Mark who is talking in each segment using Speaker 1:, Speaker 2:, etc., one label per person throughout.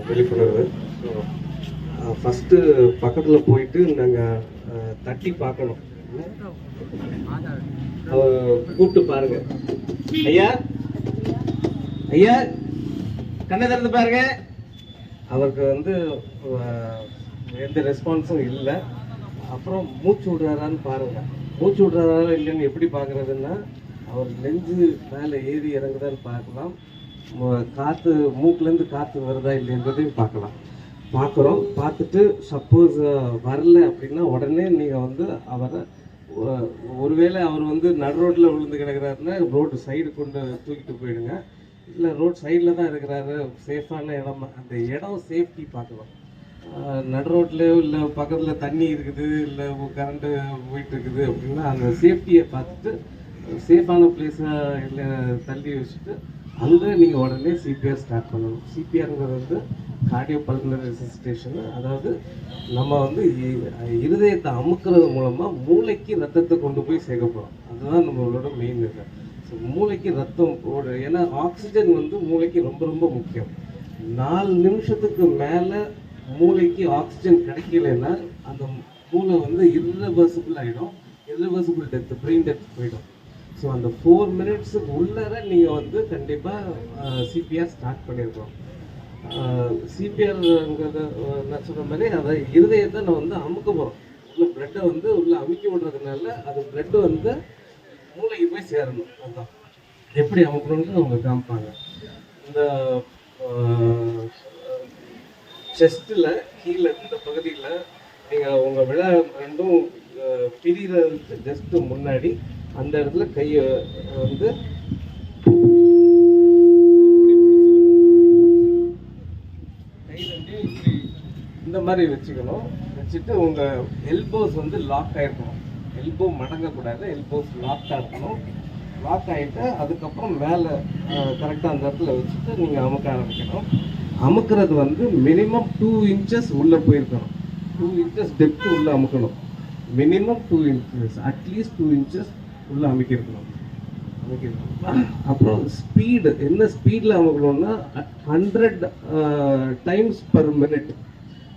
Speaker 1: விழிப்புணர்வு ஃபஸ்ட்டு பக்கத்தில் போயிட்டு நாங்கள் தட்டி பார்க்கணும். அவ கூப்பிட்டு பாருங்க. ஐயா? ஐயா? கண்ணை திறந்து பாருங்க. அவருக்கு வந்து எந்த ரெஸ்பான்ஸும் இல்லை. அப்புறம் மூச்சு விடுறாரான்னு பாருங்க. மூச்சு விடுறாரா இல்லைன்னு எப்படி பார்க்கறதுன்னா அவர் நெஞ்சு மேலே ஏறி இறங்குதான்னு பார்க்கலாம். காற்று மூக்குலேருந்து காற்று வருதா இல்லைன்றதையும் பார்க்கலாம். பார்க்குறோம். பார்த்துட்டு சப்போஸ் வரல அப்படின்னா உடனே நீங்கள் வந்து அவரை ஒருவேளை அவர் வந்து நடு ரோட்டில் விழுந்து கிடக்கிறாருன்னா ரோடு சைடு கொண்டு தூக்கிட்டு போயிடுங்க. இல்லை ரோட் சைடில் தான் இருக்கிறாரு. சேஃபான இடம் அந்த இடம் சேஃப்டி பார்க்கணும் ஆஹ் நடு ரோட்லேயோ இல்லை பக்கத்தில் தண்ணி இருக்குது இல்லை கரண்ட்டு போயிட்டு இருக்குது அப்படின்னா அந்த சேஃப்டியை பார்த்துட்டு சேஃபான பிளேஸை இல்லை தள்ளி வச்சுட்டு அங்கே நீங்கள் உடனே சிபிஆர் ஸ்டார்ட் பண்ணணும். சிபிஆருங்கிறது வந்து கார்டியோ பல்குலர் ரெசிஸ்டேஷன் அதாவது நம்ம வந்து இருதயத்தை அமுக்கிறது மூலமாக மூளைக்கு ரத்தத்தை கொண்டு போய் சேர்க்க போகிறோம் அதுதான் நம்மளோட மெயின் இது. ஸோ மூளைக்கு ரத்தம் போடு ஏன்னா ஆக்சிஜன் வந்து மூளைக்கு ரொம்ப ரொம்ப முக்கியம். நாலு நிமிஷத்துக்கு மேலே மூளைக்கு ஆக்சிஜன் கிடைக்கலன்னா அந்த மூளை வந்து இர்ரிவர்சிபிள் ஆகிடும் இர்ரிவர்சிபிள் டெத் பிரெயின் டெத் போயிடும். ஸோ அந்த ஃபோர் மினிட்ஸுக்கு உள்ளர நீங்கள் வந்து கண்டிப்பாக சிபிஆர் ஸ்டார்ட் பண்ணியிருக்கோம் சிபிஆர்ங்கிறத நான் சொன்ன மாதிரி அதை இருதயத்தை நான் வந்து அமுக்க போகிறோம் உள்ள பிளட்டை வந்து உள்ள அமுக்கி விடுறதுனால அது பிளட்டு வந்து மூளைக்கு போய் சேரணும். அதுதான் எப்படி அமுக்கணும்னு அவங்க காமிப்பாங்க. இந்த செஸ்ட்டில் கீழே இந்த பகுதியில் நீங்கள் உங்கள் விழா ரெண்டும் பிரிகிறதுக்கு ஜஸ்ட்டு முன்னாடி அந்த இடத்துல கையை வந்து கை இந்த மாதிரி வச்சுக்கணும். வச்சுட்டு உங்கள் எல்போஸ் வந்து லாக் ஆகிருக்கணும் எல்போ மடங்கக்கூடாது. எல்போஸ் லாக்காக இருக்கணும். லாக் ஆகிட்டு அதுக்கப்புறம் மேலே கரெக்டாக அந்த இடத்துல வச்சுட்டு நீங்கள் அமுக்க ஆரம்பிக்கணும். அமுக்கிறது வந்து மினிமம் டூ இன்ச்சஸ் உள்ளே போயிருக்கணும். டூ இன்ச்சஸ் டெப்த் உள்ளே அமுக்கணும். Minimum two inches at least two inches உள்ளே அமுக்கியிருக்கணும் அமுக்கியிருக்கணும் அப்புறம் ஸ்பீடு என்ன ஸ்பீடில் அமுக்கணும்னா ஹண்ட்ரட் டைம்ஸ் பர் மினிட்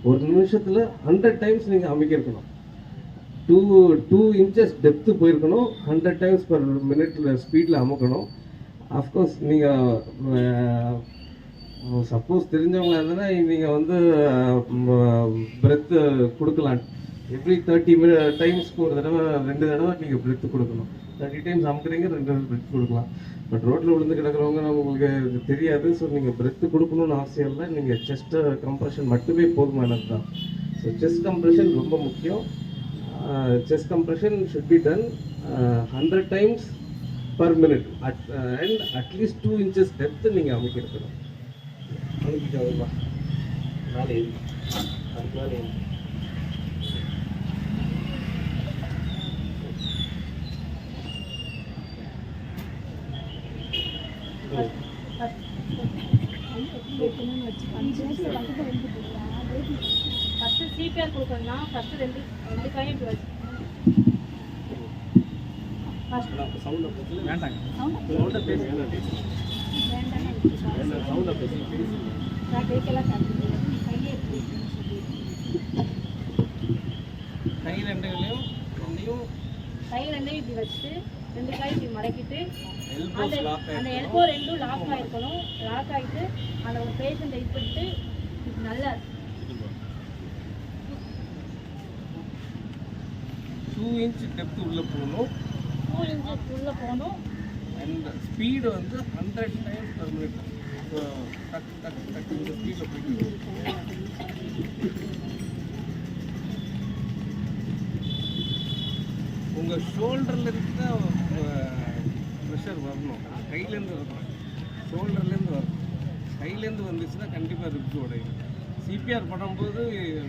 Speaker 1: ஒரு நிமிஷத்தில் ஹண்ட்ரட் டைம்ஸ் நீங்கள் அமைக்கிருக்கணும் டூ டூ இன்ச்சஸ் டெப்த்து போயிருக்கணும். ஹண்ட்ரட் டைம்ஸ் பர் மினிட்ல ஸ்பீடில் அமுக்கணும். அஃப்கோர்ஸ் நீங்கள் சப்போஸ் தெரிஞ்சவங்க இருந்ததுன்னா நீங்கள் வந்து பிரெத்து கொடுக்கலாம். எவ்ரி தேர்ட்டி மினிட் டைம்ஸ்க்கு ஒரு தடவை ரெண்டு தடவை நீங்கள் பிரித்து கொடுக்கணும். தேர்ட்டி டைம்ஸ் அமுக்குறீங்க ரெண்டு தடவை பிரித்து கொடுக்கலாம். பட் ரோட்டில் விழுந்து கிடக்கிறவங்க உங்களுக்கு தெரியாது. ஸோ நீங்கள் பிரித்து கொடுக்கணும்னு அவசியம் இல்லை நீங்கள் செஸ்ட்டை கம்ப்ரெஷன் மட்டுமே போதுமானது தான் ஸோ செஸ்ட் கம்ப்ரெஷன் ரொம்ப முக்கியம். Chest compression should be done hundred times per minute at and at least two inches depth நீங்கள் அமைக்கிருக்கணும் அமைக்கிட்டு மேலே நாலு அதுக்கு மேலே ஏறி
Speaker 2: ஃபஸ்ட்டு சிபிஆர் கொடுக்கணும்னா ஃபஸ்ட்டு ரெண்டு ரெண்டு கையும் இப்படி வச்சு நான் கையை எப்படி
Speaker 1: கை ரெண்டுகளையும்
Speaker 2: கை ரெண்டையும் இப்படி வச்சுட்டு ரெண்டு கை இப்படி மடக்கிட்டு அந்த அந்த எல்போ ரெண்டும் லாக் ஆகிருக்கணும் லாக் ஆகிட்டு அந்த ஒரு பேஷண்ட்டை இது பண்ணிட்டு நல்லா
Speaker 1: டூ இன்ச் டெப்த் உள்ள போகணும்.
Speaker 2: டூ இன்ச்சஸ் உள்ளே போகணும்.
Speaker 1: அண்ட் ஸ்பீடு வந்து ஹண்ட்ரட் டைம்ஸ் பர் மினிட் டக்கு டக்கு டக்கு இந்த ஸ்பீடில் போயிட்டு. உங்கள் ஷோல்டர்ல தான் ப்ரெஷர் வரணும். கையிலேருந்து வரணும். ஷோல்டர்லேருந்து வரணும். கையிலேருந்து வந்துச்சுன்னா கண்டிப்பாக ரிப்ஸ் உடையும். சிபிஆர் பண்ணும்போது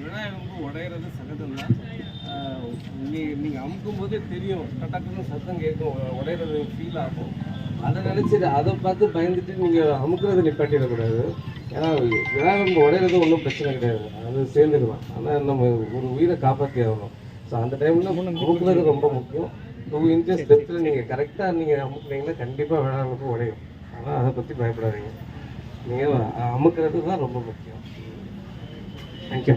Speaker 1: விநாயகம் உடையிறது சகஜம் தான் நீ நீங்கள் அமுக்கும் போதே தெரியும். டக்குன்னு சத்தம் கேட்கும். உடையிறது ஃபீல் ஆகும். அதை நினச்சிட்டு அதை பார்த்து பயந்துட்டு நீங்கள் அமுக்குறதை நிப்பாட்டிடக்கூடாது. ஏன்னா விநாயகம் உடையிறது ஒன்றும் பிரச்சனை கிடையாது. அது சேர்ந்துடுவான். ஆனால் நம்ம ஒரு உயிரை காப்பாற்றி ஆகணும் ஸோ அந்த டைமில் அமுக்குறது ரொம்ப முக்கியம். டூ இன்ச்சஸ் டெப்த்தில் நீங்கள் கரெக்டாக நீங்கள் அமுக்குனீங்கன்னா கண்டிப்பாக விநாயகம் உடையும். ஆனால் அதை பற்றி பயப்படாதீங்க. நீங்கள் அமுக்கிறது தான் ரொம்ப முக்கியம். தேங்க்யூ